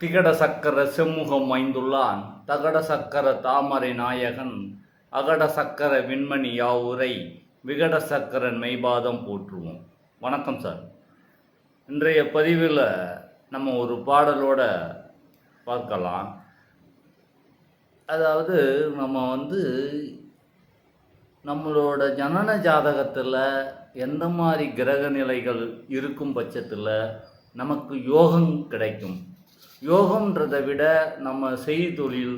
திகட சக்கர செம்முகம் வாய்ந்துள்ளான் தகட சக்கர தாமரை நாயகன் அகட சக்கர விண்மணி யாவுரை விகட சக்கரன் மெய்பாதம் போற்றுவோம். வணக்கம் சார். இன்றைய பதிவில் நம்ம ஒரு பாடலோட பார்க்கலாம். அதாவது நம்ம வந்து நம்மளோட ஜனன ஜாதகத்தில் எந்த மாதிரி கிரக நிலைகள் இருக்கும் பட்சத்தில் நமக்கு யோகம் கிடைக்கும்? யோகம்ன்றதை விட நம்ம செய்தொழில்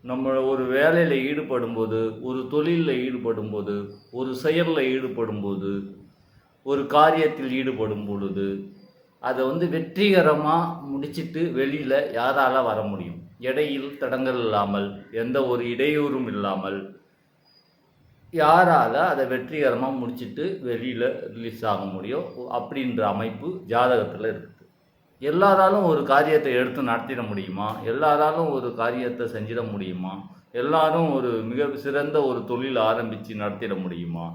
நம்ம ஒரு வேலையில் ஈடுபடும்போது ஒரு தொழிலில் ஈடுபடும்போது ஒரு செயலில் ஈடுபடும்போது ஒரு காரியத்தில் ஈடுபடும் பொழுது அதை வந்து வெற்றிகரமாக முடிச்சிட்டு வெளியில் யாரால் வர முடியும்? இடையில் தடங்கள் இல்லாமல் எந்த ஒரு இடையூறும் இல்லாமல் யாரால் அதை வெற்றிகரமாக முடிச்சிட்டு வெளியில் ரிலீஸ் ஆக முடியும்? அப்படின்ற அமைப்பு ஜாதகத்தில் இருக்குது எல்லாராலும் ஒரு காரியத்தை எடுத்து நடத்திட முடியுமா? எல்லாராலும் ஒரு காரியத்தை செஞ்சிட முடியுமா? எல்லாரும் ஒரு மிக சிறந்த ஒரு தொழில் ஆரம்பித்து நடத்திட முடியுமா?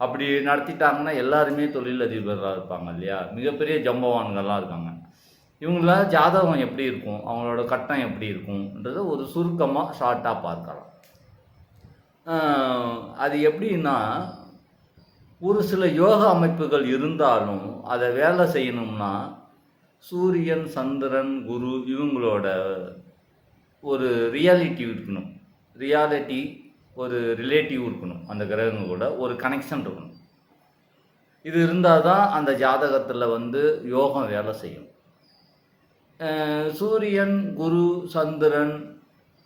அப்படி நடத்திட்டாங்கன்னா எல்லாருமே தொழிலதிபராக இருப்பாங்க இல்லையா? மிகப்பெரிய ஜம்பவான்கள்லாம் இருக்காங்க. இவங்கள ஜாதகம் எப்படி இருக்கும்? அவங்களோட கட்டம் எப்படி இருக்கும்ன்றத ஒரு சுருக்கமாக ஷார்ட்டாக பார்க்கலாம். அது எப்படின்னா ஒரு சில யோக அமைப்புகள் இருந்தாலும் அதை வேலை செய்யணும்னா சூரியன் சந்திரன் குரு இவங்களோட ஒரு ரியாலிட்டி இருக்கணும். ரியாலிட்டி ஒரு ரிலேட்டிவ் இருக்கணும். அந்த கிரகங்களோட ஒரு கனெக்ஷன் இருக்கணும். இது இருந்தால் தான் அந்த ஜாதகத்தில் வந்து யோகம் வேலை செய்யும். சூரியன் குரு சந்திரன்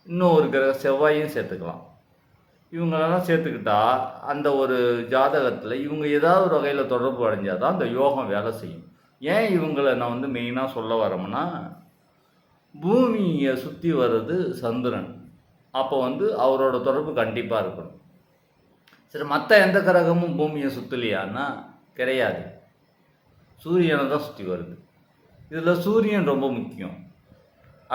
இன்னும் ஒரு கிரக செவ்வாயும் சேர்த்துக்கலாம். இவங்களெல்லாம் சேர்த்துக்கிட்டா அந்த ஒரு ஜாதகத்தில் இவங்க ஏதாவது ஒரு வகையில் தொடர்பு அடைஞ்சால் தான் அந்த யோகம் வேலை செய்யும். ஏன் இவங்களை நான் வந்து மெயினாக சொல்ல வரேன்னா பூமியை சுற்றி வர்றது சந்திரன். அப்போ வந்து அவரோட தொடர்பு கண்டிப்பாக இருக்கணும். சரி மற்ற எந்த கிரகமும் பூமியை சுற்றலையான்னா கிடையாது. சூரியனை தான் சுற்றி வருது. இதில் சூரியன் ரொம்ப முக்கியம்.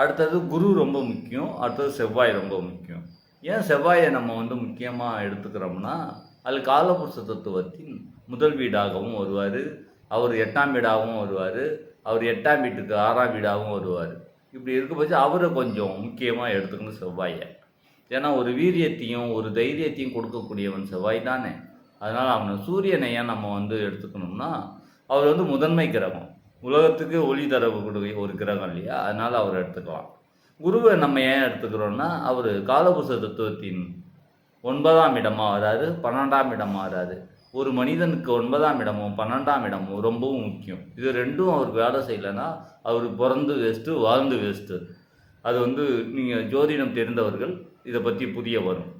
அடுத்தது குரு ரொம்ப முக்கியம். அடுத்தது செவ்வாய் ரொம்ப முக்கியம். ஏன் செவ்வாயை நம்ம வந்து முக்கியமாக எடுத்துக்கிறோம்னா அது காலபுருஷ தத்துவத்தின் முதல் வீடாகவும் வருவார். அவர் எட்டாம் வீடாகவும் வருவார். அவர் எட்டாம் வீட்டுக்கு ஆறாம் வீடாகவும் வருவார். இப்படி இருக்க பட்ச அவரை கொஞ்சம் முக்கியமாக எடுத்துக்கணும் செவ்வாயை. ஏன்னா ஒரு வீரியத்தையும் ஒரு தைரியத்தையும் கொடுக்கக்கூடியவன் செவ்வாய் தானே. அதனால் அவனை சூரியனை ஏன் நம்ம வந்து எடுத்துக்கணும்னா அவர் வந்து முதன்மை கிரகம். உலகத்துக்கு ஒளி தரக்கூடிய ஒரு கிரகம் இல்லையா? அதனால் அவர் எடுத்துக்கலாம். குருவை நம்ம ஏன் எடுத்துக்கிறோம்னா அவர் காலபுருஷ தத்துவத்தின் ஒன்பதாம் இடமாக வராது பன்னெண்டாம் இடமாக வராது ஒரு மனிதனுக்கு ஒன்பதாம் இடமும் பன்னெண்டாம் இடமும் ரொம்பவும் முக்கியம். இது ரெண்டும் அவருக்கு வேலை செய்யலைன்னா அவர் பிறந்து வேஸ்ட்டு வாழ்ந்து வேஸ்ட்டு அது வந்து நீங்கள் ஜோதிடம் தெரிந்தவர்கள் இதை பற்றி புரிய வரும்.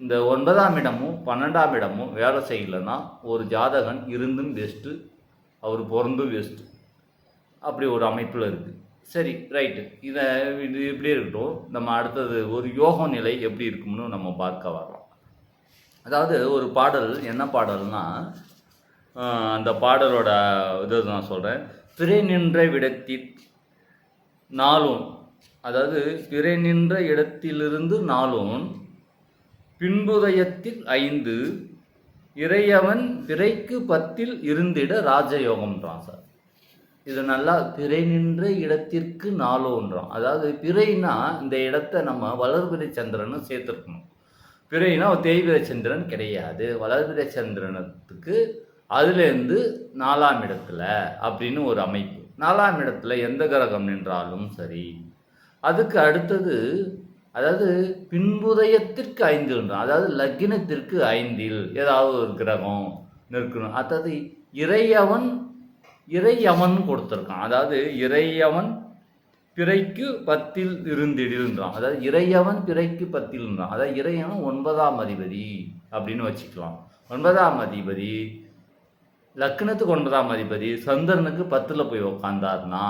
இந்த ஒன்பதாம் இடமும் பன்னெண்டாம் இடமும் வேலை செய்யலைன்னா ஒரு ஜாதகன் இருந்தும் வேஸ்ட்டு அவர் பிறந்தும் வேஸ்ட்டு அப்படி ஒரு அமைப்பில் இருக்குது சரி ரைட்டு இதை இது எப்படி இருக்கட்டும். நம்ம அடுத்தது ஒரு யோக நிலை எப்படி இருக்கும்னு நம்ம பார்க்க வரோம் அதாவது ஒரு பாடல் என்ன பாடல்னா அந்த பாடலோட இது நான் சொல்கிறேன் பிறை நின்ற விடத்தில் நாளும் அதாவது பிறை நின்ற இடத்திலிருந்து நாளும் பின்புதயத்தில் ஐந்து இறையவன் பிறைக்கு பத்தில் இருந்திட ராஜயோகம்ன்றான் சார். இது நல்லா பிறை நின்ற இடத்திற்கு நாளோன்றான். அதாவது பிறைனா இந்த இடத்த நம்ம வளர்பிறை சந்திரன்னு சேர்த்துருக்கணும். பிறைனா தேய்பிரை சந்திரன் கிடையாது. வளர்பிர சந்திரனத்துக்கு அதுலேருந்து நாலாம் இடத்துல அப்படின்னு ஒரு அமைப்பு. நாலாம் இடத்துல எந்த கிரகம் நின்றாலும் சரி. அதுக்கு அடுத்தது அதாவது பின்புதயத்திற்கு ஐந்து அதாவது லக்கினத்திற்கு ஐந்தில் ஏதாவது ஒரு கிரகம் நிற்கணும். அதாவது இறையவன் இறையவன் கொடுத்துருக்கான். அதாவது இறையவன் பிறைக்கு பத்தில் இருந்திடில்ன்றான். அதாவது இறையவன் பிறைக்கு பத்தில்ன்றான். அதாவது இறையவன் ஒன்பதாம் அதிபதி அப்படின்னு வச்சுக்கலாம். ஒன்பதாம் அதிபதி லக்னத்துக்கு ஒன்பதாம் அதிபதி சந்திரனுக்கு பத்தில் போய் உக்காந்தார்னா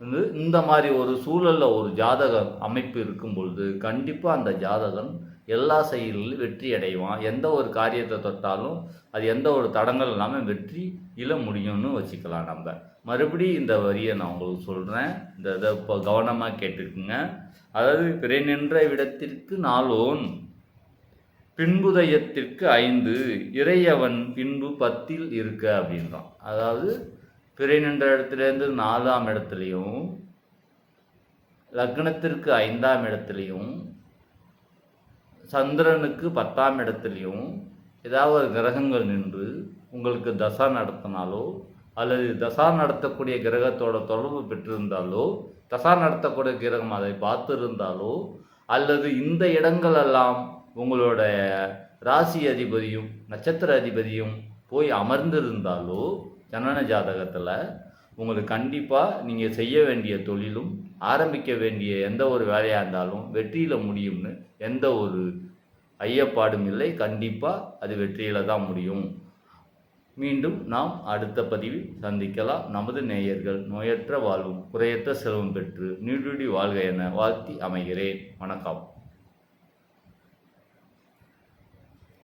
வந்து இந்த மாதிரி ஒரு சூழலில் ஒரு ஜாதக அமைப்பு இருக்கும் பொழுது கண்டிப்பாக அந்த ஜாதகன் எல்லா செயலிலும் வெற்றி அடைவான். எந்த ஒரு காரியத்தை தொட்டாலும் அது எந்த ஒரு தடங்கள் இல்லாமல் வெற்றி இழ முடியும்னு வச்சுக்கலாம் நம்ம. மறுபடியும் இந்த வரியை நான் உங்களுக்கு சொல்கிறேன் இந்த இதை இப்போ கவனமாக கேட்டுக்குங்க. அதாவது பிறை நின்ற இடத்திற்கு நாளோன் பின்புதயத்திற்கு ஐந்து இறையவன் பின்பு பத்தில் இருக்க அப்படின்றான். அதாவது பிறை நின்ற இடத்துலேருந்து நாலாம் இடத்துலையும் லக்னத்திற்கு ஐந்தாம் இடத்துலையும் சந்திரனுக்கு பத்தாம் இடத்துலையும் ஏதாவது ஒரு கிரகங்கள் நின்று உங்களுக்கு தசா நடத்தினாலோ அல்லது தசா நடத்தக்கூடிய கிரகத்தோட தொடர்பு பெற்றிருந்தாலோ தசா நடத்தக்கூடிய கிரகம் அதை பார்த்திருந்தாலோ அல்லது இந்த இடங்களெல்லாம் உங்களோட ராசி அதிபதியும் நட்சத்திர அதிபதியும் போய் அமர்ந்திருந்தாலோ ஜனன ஜாதகத்தில் உங்களுக்கு கண்டிப்பாக நீங்கள் செய்ய வேண்டிய தொழிலும் ஆரம்பிக்க வேண்டிய எந்த ஒரு வேலையாக இருந்தாலும் வெற்றியில் முடியும்னு எந்த ஒரு ஐயப்பாடும் இல்லை. கண்டிப்பாக அது வெற்றியில் தான் முடியும். மீண்டும் நாம் அடுத்த பதிவில் சந்திக்கலாம். நமது நேயர்கள் நோயற்ற வாழ்வும் குறையற்ற செல்வம் பெற்று நீடுடி வாழ்க என வாழ்த்தி அமைகிறேன். வணக்கம்.